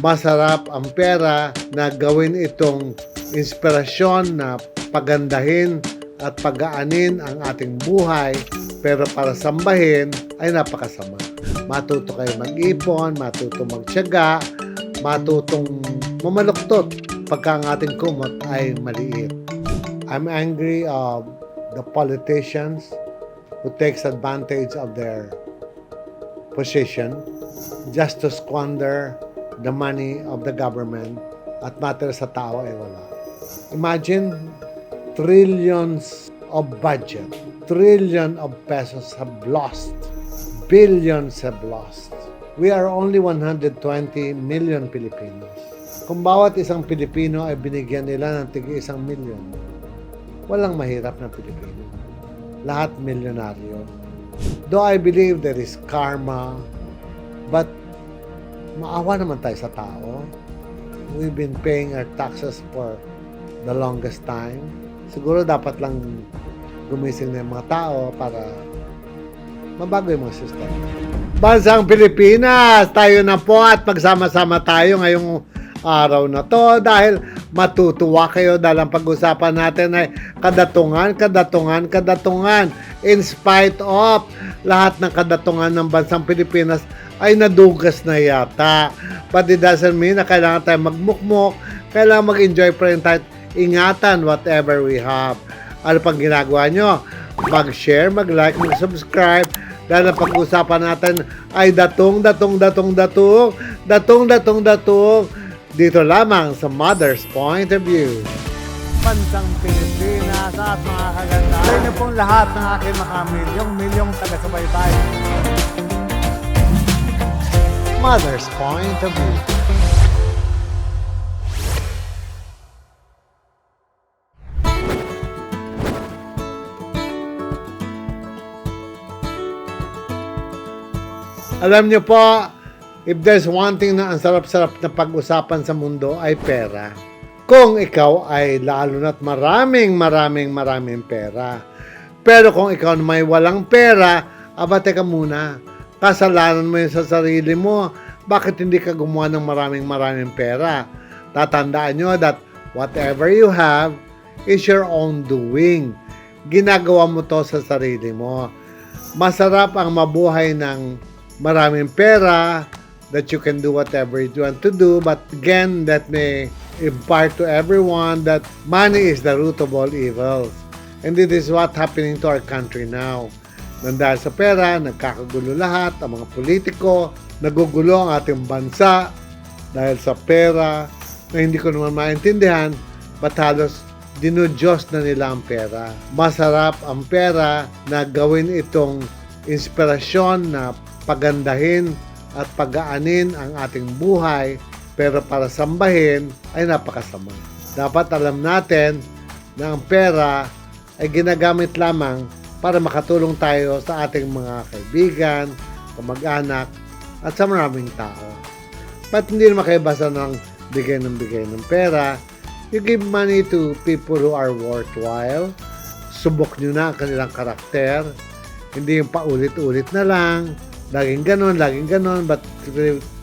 masarap ang pera na gawin itong inspirasyon na pagandahin at pagaanin ang ating buhay pero para sambahin ay napakasama. Matuto kayo mag-ipon, matuto magtiyaga, matutong mamaluktot pagka ang ating kumot ay maliit. I'm angry of the politicians who takes advantage of their position just to squander the money of the government at matter sa tao ay wala. Imagine trillions of budget, trillion of pesos have lost, billions have lost. We are only 120 million Filipinos. Kung bawat isang Pilipino ay binigyan nila ng tigi isang milyon, walang mahirap na Pilipino. Lahat milyonaryo. Though I believe there is karma, but maawa naman tayo sa tao. We've been paying our taxes for the longest time. Siguro dapat lang gumising na yung mga tao para mabago yung mga system. Bansang Pilipinas, tayo na po at magsama-sama tayo ngayong araw na to dahil matutuwa kayo dahil ang pag-usapan natin ay kadatungan, kadatungan, kadatungan. In spite of lahat ng kadatungan ng bansang Pilipinas ay nadugas na yata. But it doesn't mean na kailangan tayo magmukmok, kailangan mag-enjoy pa rin tayo. Ingatan whatever we have. Ano pang ginagawa nyo? Mag-share, mag-like, mag-subscribe. Dahil ang pag-usapan natin ay datong, datong, datong, datong, datong, datong, datong, dito lamang sa Mother's Point of View. Bansang Pilipinas at mga kaganda. Sa inyo pong lahat ng aking mga milyong-milyong taga-subaybay. Mother's Point of View. Alam niyo po, if there's one thing na ang sarap-sarap na pag-usapan sa mundo ay pera. Kung ikaw ay lalo na't maraming maraming maraming pera. Pero kung ikaw may walang pera, aba teka muna, kasalanan mo yun sa sarili mo. Bakit hindi ka gumawa ng maraming maraming pera? Tatandaan nyo that whatever you have is your own doing. Ginagawa mo to sa sarili mo. Masarap ang mabuhay ng maraming pera that you can do whatever you want to do. But again, that may impart to everyone that money is the root of all evils. And this is what happening to our country now. Nang dahil sa pera, nagkakagulo lahat, ang mga politiko, nagugulo ang ating bansa dahil sa pera na hindi ko naman maintindihan, ba't halos dinudyos na nila ang pera. Masarap ang pera na gawin itong inspirasyon na pagandahin at pagaanin ang ating buhay pero para sambahin ay napakasama. Dapat alam natin na ang pera ay ginagamit lamang para makatulong tayo sa ating mga kaibigan, kamag-anak, at sa maraming tao. But hindi naman kayo basta ng bigay ng bigay ng pera. You give money to people who are worthwhile. Subok nyo na ang kanilang karakter. Hindi yung paulit-ulit na lang. Laging ganon, laging ganon, but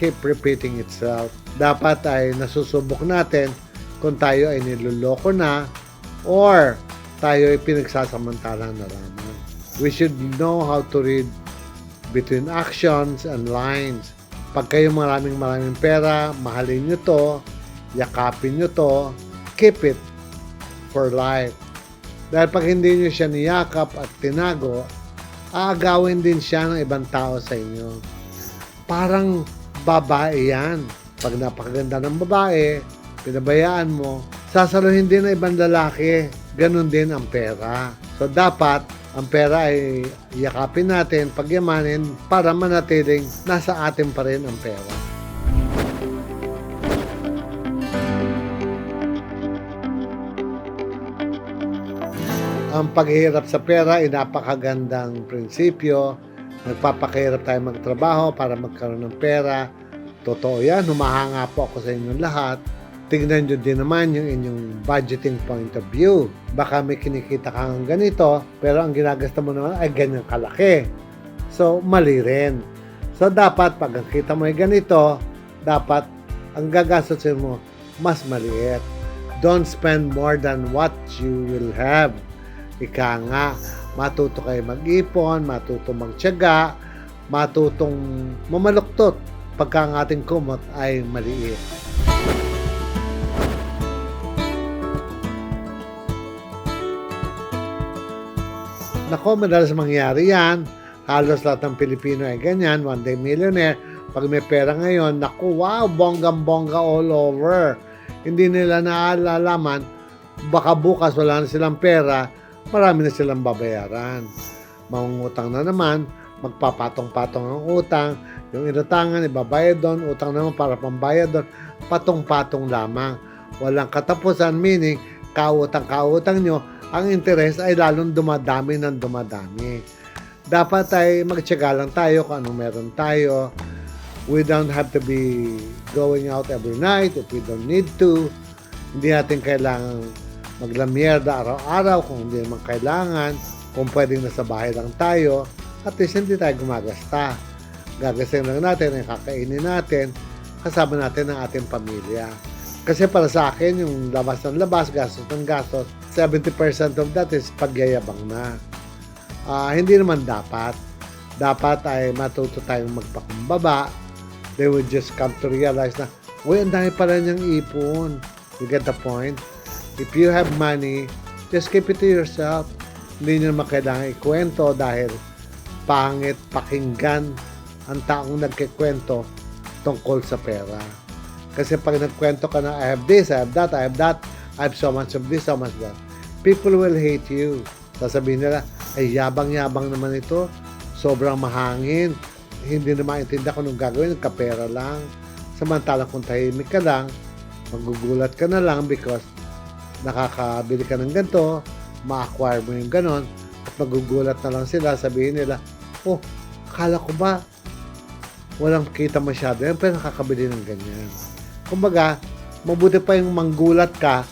keep repeating itself. Dapat ay nasusubok natin kung tayo ay niloloko na or tayo ay pinagsasamantalang na lamang. We should know how to read between actions and lines. Pag kayo maraming maraming pera, mahalin nyo to, yakapin nyo to, keep it for life. Dahil pag hindi nyo siya niyakap at tinago, aagawin din siya ng ibang tao sa inyo. Parang babae yan. Pag napakaganda ng babae, pinabayaan mo, sasaluhin din ng ibang lalaki. Ganon din ang pera. So dapat, ang pera ay yakapin natin, pagyamanin, para manatiling nasa atin pa rin ang pera. Ang paghihirap sa pera ay napakagandang prinsipyo. Nagpapakahirap tayo magtrabaho para magkaroon ng pera. Totoo yan, humahanga po ako sa inyong lahat. Tignan nyo din naman yung inyong budgeting point of view. Baka may kinikita kang ganito, pero ang ginagasta mo naman ay ganyan kalaki. So, mali rin. So, dapat pag ang kita mo ay ganito, dapat ang gagastusin mo mas maliit. Don't spend more than what you will have. Ika nga, matuto kayo mag-ipon, matuto magtiyaga, matutong mamaluktot pagka ang ating kumot ay maliit. Nako, madalas mangyari yan. Halos lahat ng Pilipino ay ganyan. One day millionaire. Pag may pera ngayon, naku, wow, bonggang-bongga all over. Hindi nila naalalaman, baka bukas wala na silang pera, marami na silang babayaran. Mangungutang na naman, magpapatong-patong ang utang, yung inutangan, ibabayad doon, utang naman para pambayad doon, patong-patong lamang. Walang katapusan, meaning, kautang-kautang nyo, ang interes ay lalong dumadami ng dumadami. Dapat ay magtyaga lang tayo kung anong meron tayo. We don't have to be going out every night if we don't need to. Hindi natin kailangan maglamierda araw-araw kung hindi naman kailangan. Kung pwedeng nasa bahay lang tayo, at least hindi tayo gumagasta. Gagasin lang natin, ang kakainin natin, kasama natin ang ating pamilya. Kasi para sa akin, yung labas ng labas, gastos ng gastos, 70% of that is pagyayabang na. Ah, hindi naman dapat. Dapat ay matuto tayong magpakumbaba. They would just come to realize na, uy, ang dami pala niyang ipon. You get the point? If you have money, just keep it to yourself. Hindi niyo naman kailangan ikwento dahil pangit pakinggan ang taong nagkikwento tungkol sa pera. Kasi pag nagkwento ka na, I have this, I have that, I have that, I have so much of this, so much of that, people will hate you. Sasabihin nila, ay yabang-yabang naman ito, sobrang mahangin, hindi na maintindihan kung anong gagawin, nagkapera lang. Samantalang kung tahimik ka lang, magugulat ka na lang because nakakabili ka ng ganito, ma-acquire mo yung ganon, at magugulat na lang sila, sabihin nila, oh, akala ko ba, walang kita masyado yan, pero nakakabili ng ganyan. Kumbaga, mabuti pa yung manggulat ka,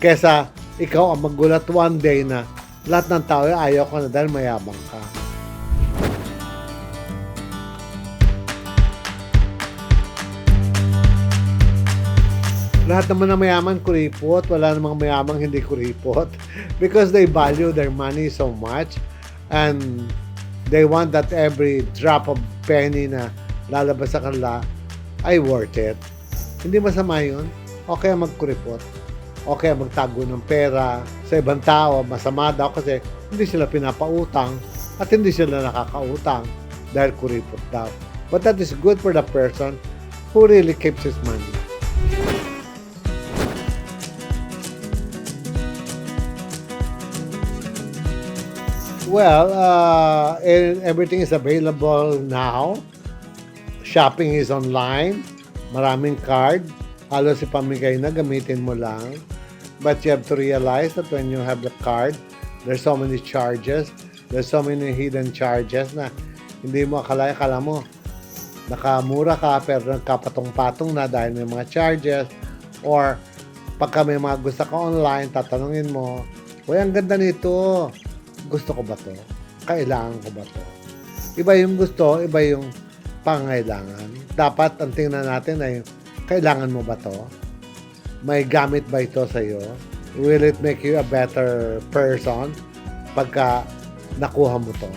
kesa ikaw ang maggulat one day na lahat ng tao ay ayaw ka na dahil mayabang ka. Lahat naman ng mayaman kuripot, wala namang mayamang hindi kuripot because they value their money so much and they want that every drop of penny na lalabas sa kanila ay worth it. Hindi masama yun. Okay ang magkuripot. Okay ang magtago ng pera sa ibang tao. Masama daw kasi hindi sila pinapautang at hindi sila nakakautang dahil kuripot daw. But that is good for the person who really keeps his money. Well, uh, everything is available now. Shopping is online. Maraming card. Halos si pamigay na, gamitin mo lang. But you have to realize that when you have the card, there's so many charges. There's so many hidden charges na hindi mo akala, akala mo nakamura ka pero nagkapatong-patong na dahil may mga charges or pagka may mga gusto ka online, tatanungin mo, Uy, ang ganda nito. Gusto ko ba to? Kailangan ko ba to? Iba yung gusto, iba yung pangailangan. Dapat ang tingnan natin ay kailangan mo ba to? May gamit ba ito sa iyo? Will it make you a better person pagka nakuha mo to?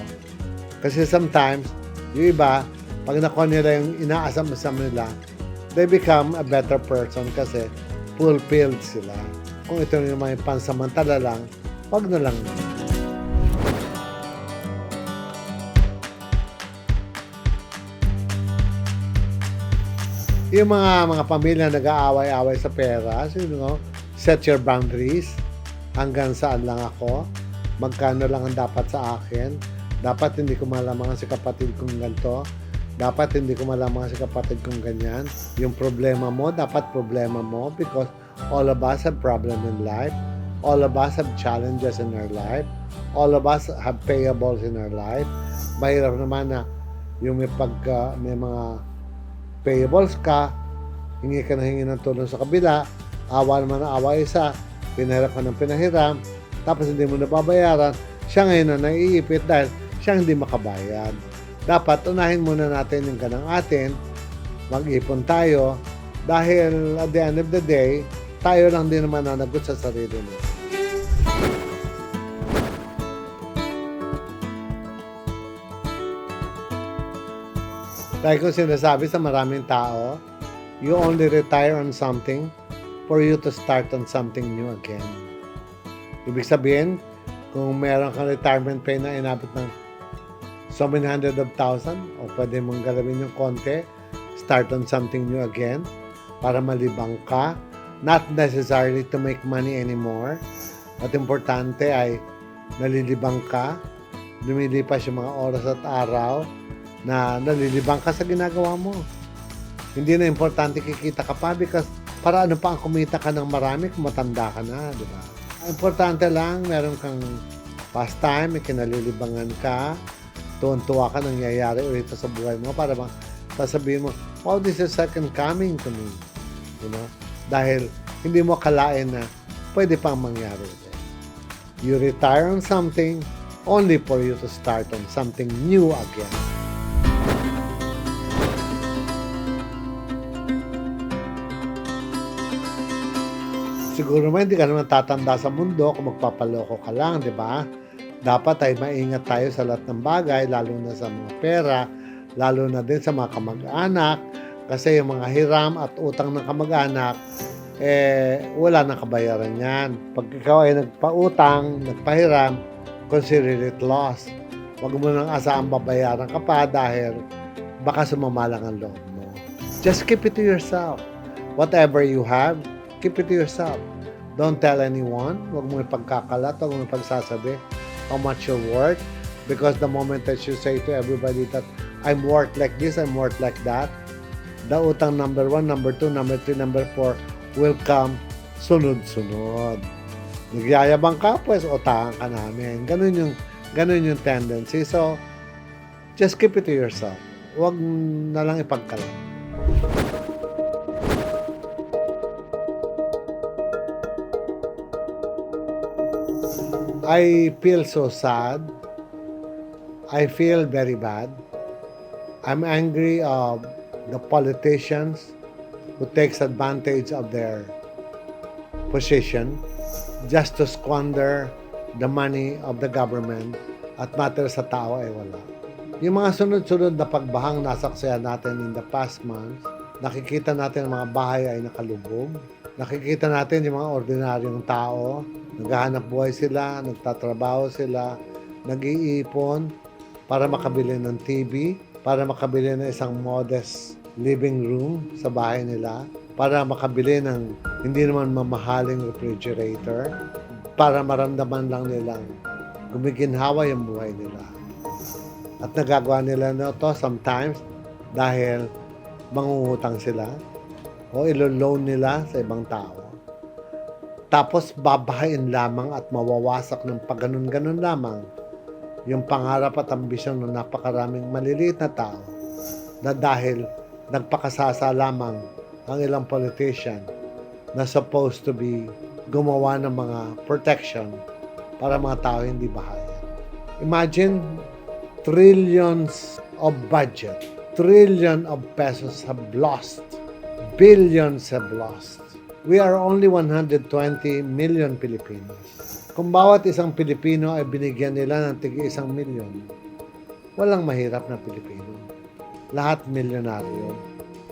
Kasi sometimes, yung iba, pag nakuha nila yung inaasam-asam nila, they become a better person kasi fulfilled sila. Kung ito naman yung pansamantala lang, wag na lang. Yung mga mga pamilya nag-aaway-away sa pera, so, you know, set your boundaries. Hanggang saan lang ako? Magkano lang ang dapat sa akin? Dapat hindi ko malamangan si kapatid kong ganito. Dapat hindi ko malamangan si kapatid kong ganyan. Yung problema mo, dapat problema mo because all of us have problem in life. All of us have challenges in our life. All of us have payables in our life. Mahirap naman na yung may pagka, may mga payables ka, hingi ka na hingi ng tulong sa kabila, awa naman ang awa isa, pinahirap ka ng pinahiram, tapos hindi mo nababayaran, siya ngayon na naiipit dahil siya hindi makabayad. Dapat unahin muna natin yung ganang atin, mag-ipon tayo, Dahil at the end of the day, tayo lang din naman nanagot sa sarili mo. Dahil kung sinasabi sa maraming tao, you only retire on something for you to start on something new again. Ibig sabihin, kung meron kang retirement pay na inabot ng so many hundred of thousand, o pwede mong galawin yung konti, start on something new again, para malibang ka, not necessarily to make money anymore, at importante ay nalilibang ka, lumilipas yung mga oras at araw, na nalilibang ka sa ginagawa mo. Hindi na importante kikita ka pa because para ano pa ang kumita ka ng marami kung matanda ka na, di ba? Importante lang, meron kang pastime, may kinalilibangan ka, tuwan-tuwa ka nangyayari ulit sa buhay mo para bang sasabihin mo, wow, this is second coming to me. You know? Dahil hindi mo kalain na pwede pang mangyari ulit. You retire on something only for you to start on something new again. Siguro naman hindi ka naman tatanda sa mundo kung magpapaloko ka lang, di ba? Dapat ay maingat tayo sa lahat ng bagay, lalo na sa mga pera, lalo na din sa mga kamag-anak, kasi yung mga hiram at utang ng kamag-anak, eh, wala nang kabayaran yan. Pag ikaw ay nagpautang, nagpahiram, consider it loss. Huwag mo nang asahan babayaran ka pa dahil baka sumama lang ang loob mo. Just keep it to yourself. Whatever you have, keep it to yourself. Don't tell anyone. Huwag mo ipagkakalat, huwag mo ipagsasabi how much you're worth. Because the moment that you say to everybody that I'm worth like this, I'm worth like that, the utang number one, number two, number three, number four will come sunod-sunod. Nagyayabang ka, pues utangan ka namin. Ganun yung, ganun yung tendency. So, just keep it to yourself. Huwag na lang ipagkalat. I feel so sad. I feel very bad. I'm angry of the politicians who takes advantage of their position just to squander the money of the government at matter sa tao ay wala. Yung mga sunod-sunod na pagbahang nasaksiyan natin in the past months, nakikita natin ang mga bahay ay nakalubog. Nakikita natin yung mga ordinaryong tao, naghahanap buhay sila, nagtatrabaho sila, nag-iipon para makabili ng TV, para makabili ng isang modest living room sa bahay nila, para makabili ng hindi naman mamahaling refrigerator, para maramdaman lang nilang gumiginhawa yung buhay nila. At nagagawa nila na to sometimes dahil mangungutang sila o ilo-loan nila sa ibang tao. Tapos babahain lamang at mawawasak ng pagganon-ganon lamang yung pangarap at ambisyon ng napakaraming maliliit na tao na dahil nagpakasasa lamang ang ilang politician na supposed to be gumawa ng mga protection para mga tao hindi bahaya. Imagine trillions of budget, trillion of pesos have lost, billions have lost. We are only 120 million Filipinos. Kung bawat isang Pilipino ay binigyan nila ng tig isang milyon, walang mahirap na Pilipino. Lahat milyonaryo.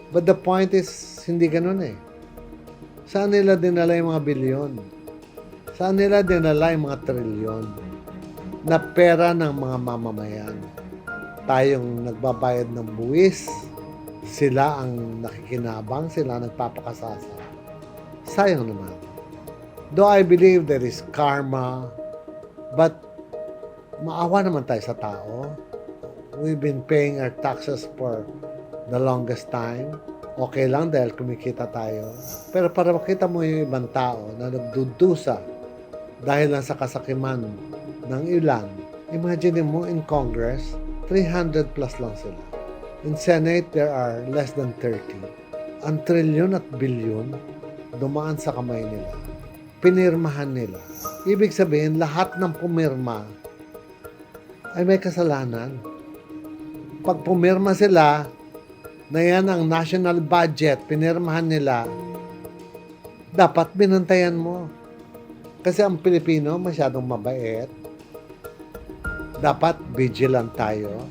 But the point is, hindi ganun eh. Saan nila dinala yung mga bilyon? Saan nila dinala yung mga trilyon? Na pera ng mga mamamayan. Tayong nagbabayad ng buwis, sila ang nakikinabang, sila nagpapakasasa. Sayang naman. Though I believe there is karma, but maawa naman tayo sa tao. We've been paying our taxes for the longest time. Okay lang dahil kumikita tayo. Pero para makita mo yung ibang tao na nagdudusa dahil lang sa kasakiman ng ilan, imagine mo in Congress, 300 plus lang sila. In Senate, there are less than 30. Ang trilyon at bilyon dumaan sa kamay nila. Pinirmahan nila. Ibig sabihin, lahat ng pumirma ay may kasalanan. Pag pumirma sila, na yan ang national budget, pinirmahan nila, dapat binantayan mo. Kasi ang Pilipino masyadong mabait. Dapat vigilant tayo.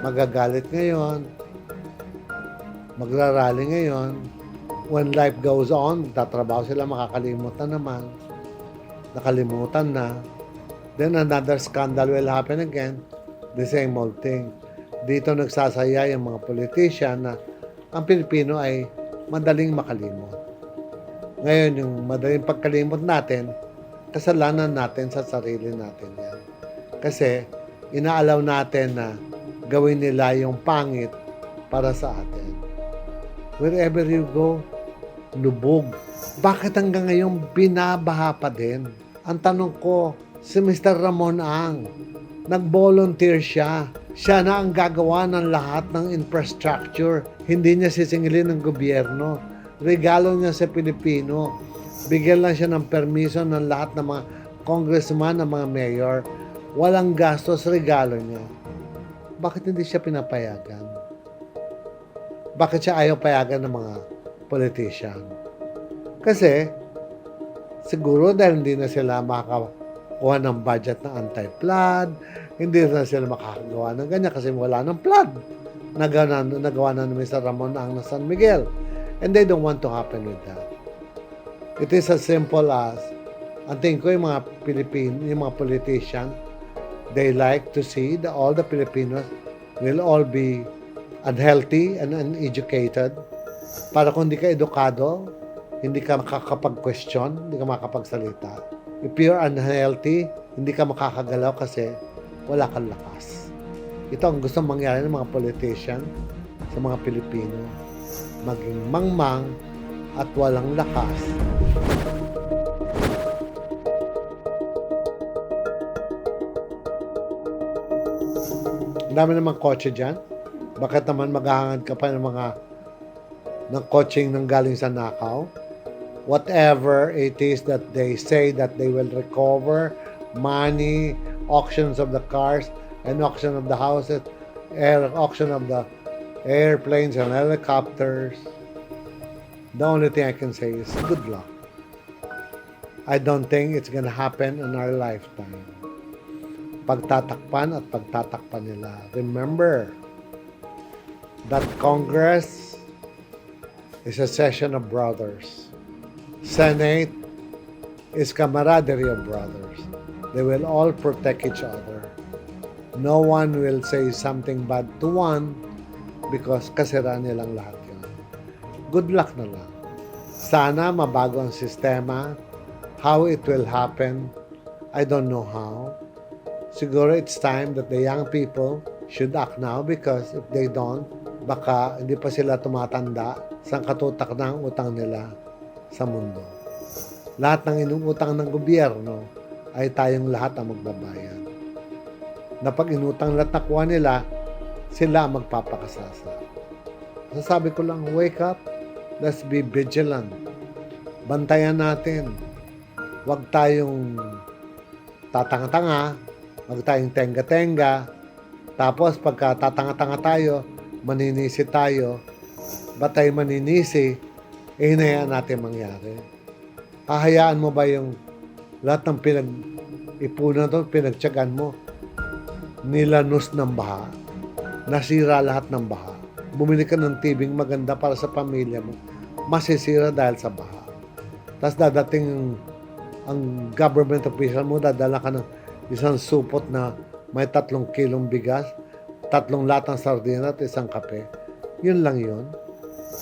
Magagalit ngayon. Magrarally ngayon. When life goes on, tatrabaho sila, makakalimutan naman. Nakalimutan na. Then another scandal will happen again. The same old thing. Dito nagsasaya yung mga politician na ang Pilipino ay madaling makalimot. Ngayon, yung madaling pagkalimot natin, kasalanan natin sa sarili natin yan. Kasi, inaalaw natin na gawin nila yung pangit para sa atin. Wherever you go, lubog. Bakit hanggang ngayon binabaha pa din? Ang tanong ko, si Mr. Ramon Ang, nag-volunteer siya. Siya na ang gagawa ng lahat ng infrastructure. Hindi niya sisingilin ng gobyerno. Regalo niya sa Pilipino. Bigyan lang siya ng permiso ng lahat ng mga congressman, ng mga mayor. Walang gastos, regalo niya. Bakit hindi siya pinapayagan? Bakit siya ayaw payagan ng mga politician? Kasi, siguro dahil hindi na sila makakakuha ng budget na anti-flood, hindi na sila makakagawa ng ganyan kasi wala ng flood. Nagawa na, nagawa na ni Mr. Ramon ang na San Miguel. And they don't want to happen with that. It is as simple as, ang tingin ko yung mga Pilipino, yung mga politician, they like to see that all the Filipinos will all be unhealthy and uneducated. Para kung hindi ka edukado, hindi ka makakapag-question, hindi ka makakapagsalita. If you're unhealthy, hindi ka makakagalaw kasi wala kang lakas. Ito ang gusto mangyari ng mga politician sa mga Pilipino. Maging mangmang at walang lakas. Ang dami namang kotse dyan. Bakit naman maghahangad ka pa ng mga ng coaching ng galing sa nakaw? Whatever it is that they say that they will recover, money, auctions of the cars, and auction of the houses, air auction of the airplanes and helicopters. The only thing I can say is good luck. I don't think it's gonna happen in our lifetime. Pagtatakpan at pagtatakpan nila. Remember that Congress is a session of brothers. Senate is camaraderie of brothers. They will all protect each other. No one will say something bad to one because kasira nilang lahat yun. Good luck na lang. Sana mabago ang sistema. How it will happen, I don't know how. Siguro it's time that the young people should act now because if they don't, baka hindi pa sila tumatanda sa katutak ng utang nila sa mundo. Lahat ng inuutang ng gobyerno ay tayong lahat ang magbabayad. Na pag inutang lahat nakuha nila, sila ang magpapakasasa. Sasabi ko lang, wake up, let's be vigilant. Bantayan natin. Huwag tayong tatanga-tanga, huwag tayong tenga-tenga. Tapos pagka tatanga-tanga tayo, maninisi tayo, ba't tayo maninisi, eh hinayaan natin mangyari. Hahayaan mo ba yung lahat ng pinag-ipunan to, pinagtyagan mo, nilanos ng baha, nasira lahat ng baha. Bumili ka ng tibing maganda para sa pamilya mo, masisira dahil sa baha. Tapos dadating ang government official mo, dadala ka ng isang supot na may tatlong kilong bigas, tatlong latang sardina at isang kape. Yun lang yun.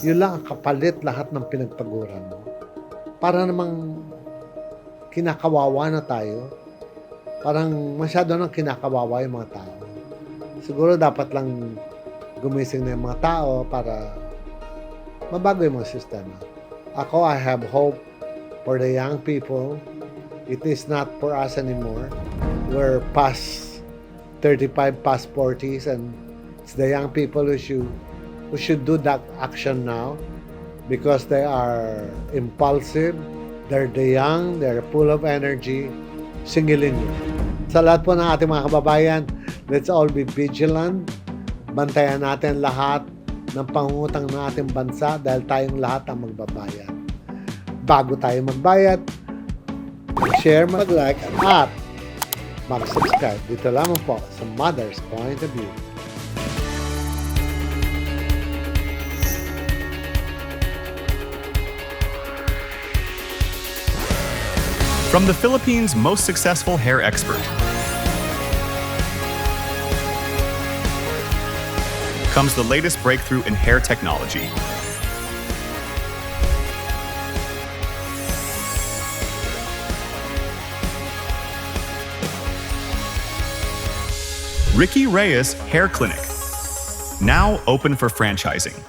Yun lang ang kapalit lahat ng pinagpaguran mo. Para namang kinakawawa na tayo. Parang masyado nang kinakawawa yung mga tao. Siguro dapat lang gumising na yung mga tao para mabago yung mga sistema. Ako, I have hope for the young people. It is not for us anymore. We're past 35, past 40s, and it's the young people who should, who should do that action now because they are impulsive, they're the young, they're full of energy. Singilin nyo. Sa lahat po ng ating mga kababayan, let's all be vigilant. Bantayan natin lahat ng pangungutang ng ating bansa dahil tayong lahat ang magbabayad. Bago tayo magbayad, mag-share, mag-like, at mag-subscribe. Dito lamang po sa Mother's Point of View. From the Philippines' most successful hair expert comes the latest breakthrough in hair technology. Ricky Reyes Hair Clinic, now open for franchising.